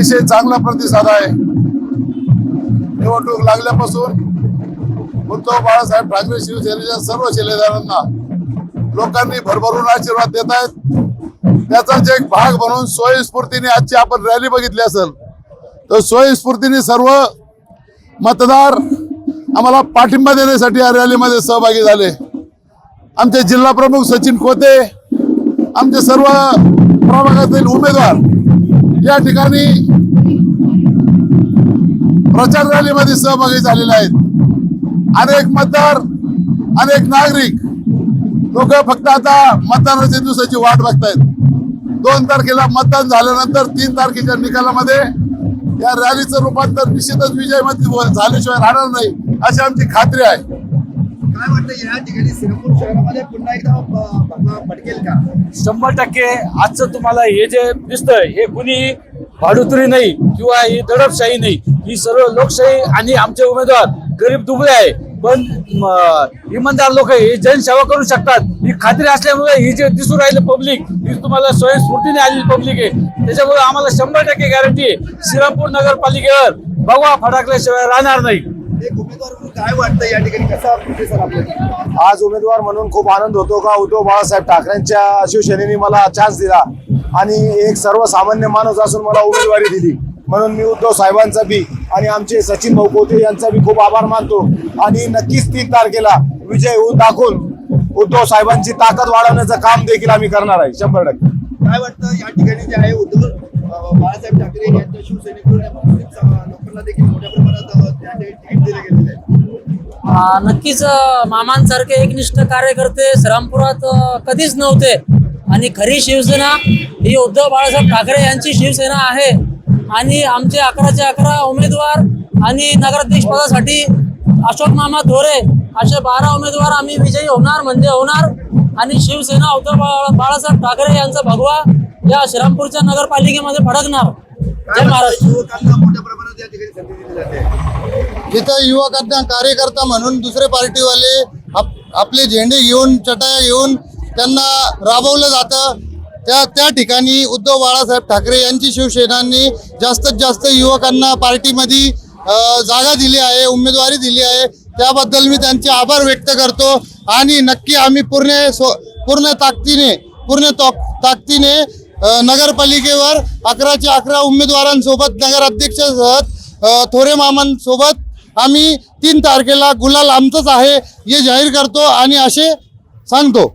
अतिशय चांगला प्रतिसाद आहे. निवडणूक लागल्यापासून उद्धव बाळासाहेब ठाकरे शिवसेनेच्या सर्व शिलेदारांना लोकांनी भरभरून आशीर्वाद देत आहेत. त्याचाच एक भाग म्हणून स्वयंस्फूर्तीने आजची आपण रॅली बघितली असेल तर स्वयंस्फूर्तीने सर्व मतदार आम्हाला पाठिंबा देण्यासाठी या रॅलीमध्ये सहभागी झाले. आमचे जिल्हा प्रमुख सचिन खोते आमचे सर्व प्रभागातील उमेदवार या ठिकाणी प्रचार रॅलीमध्ये सहभागी झालेले आहेत. अनेक मतदार अनेक नागरिक लोक फक्त आता मतदानाच्या दिवसाची वाट बघतायत. दोन तारखेला मतदान झाल्यानंतर तीन तारखेच्या निकालामध्ये या रॅलीचं रूपांतर निश्चितच विजयमध्ये झाल्याशिवाय राहणार नाही अशी आमची खात्री आहे. काय वाटतं या ठिकाणी सिंगापूर शहरामध्ये पुन्हा एकदा का? शंभर टक्के आजचं तुम्हाला हे जे दिसतंय हे कुणी भाडुतरी नाही किंवा ही दडपशाही नाही. ही सर्व लोकशाही आणि आमचे उमेदवार गरीब दुबळे आहे. पण इमानदार लोक हे जनसेवा करू शकतात. ही खात्री असल्यामुळे ही जे दिसून राहिलं पब्लिक ही तुम्हाला स्वयंस्फूर्तीने आलेली पब्लिक आहे. त्याच्यामुळे आम्हाला शंभर टक्के गॅरंटी आहे. श्रीरामपूर नगरपालिकेवर बघवा फटाकल्याशिवाय राहणार नाही. एक उमेदवार म्हणून काय वाटतं या ठिकाणी? कसा प्रतिसाद आपल्याला आज उमेदवार म्हणून खूप आनंद होतो का? उद्धव बाळासाहेब ठाकरेंच्या शिवसेनेने मला चान्स दिला आणि एक सर्वसामान्य माणूस असून मला उमेदवारी दिली. म्हणून मी उद्धव साहेबांचा बी आणि आमचे सचिन भाऊ कोते यांचा बी खूप आभार मानतो. आणि नक्कीच तीन तारखेला विजय होऊन दाखवून उद्धव साहेबांची ताकद वाढवण्याचं काम देखील आम्ही करणार आहे. शंभर टक्के. काय वाटतं या ठिकाणी जे आहे उद्धव बाळासाहेब ठाकरे यांच्या शिवसेनेकडून लोकांना देखील आहे नक्कीच मामांसारखे एकनिष्ठ कार्यकर्ते श्रीरामपुरात अ, कधीच नव्हते. आणि खरी शिवसेना ही उद्धव बाळासाहेब ठाकरे यांची शिवसेना आहे. आणि आमचे अकराचे अकरा उमेदवार आणि नगराध्यक्ष पदासाठी अशोक मामा धोरे असे बारा उमेदवार आम्ही विजयी होणार म्हणजे होणार. आणि शिवसेना उद्धव बाळा- बाळासाहेब ठाकरे यांचा भगवा या श्रीरामपूरच्या नगरपालिकेमध्ये फडकणार. जय महाराष्ट्र युवकांना मोठ्या प्रमाणात या ठिकाणी संधी दिली इथं युवकांना कार्यकर्ता म्हणून दुसरे पार्टीवाले आप आपले झेंडे घेऊन चटाया घेऊन त्यांना राबवलं जातं. त्या त्या ठिकाणी उद्धव बाळासाहेब ठाकरे यांची शिवसेनांनी जास्तीत जास्त युवकांना पार्टीमध्ये जागा दिली आहे उमेदवारी दिली आहे. त्याबद्दल मी त्यांचे आभार व्यक्त करतो आणि नक्की आम्ही पूर्ण स्व पूर्ण ताकदीने पूर्ण तो- ताकदीने नगरपालिकेवर अकराचे अकरा उमेदवारांसोबत नगराध्यक्षासह थोरे मामांसोबत आम्ही तीन तारखेला गुलाल आमचंच आहे हे जाहीर करतो आणि असे सांगतो.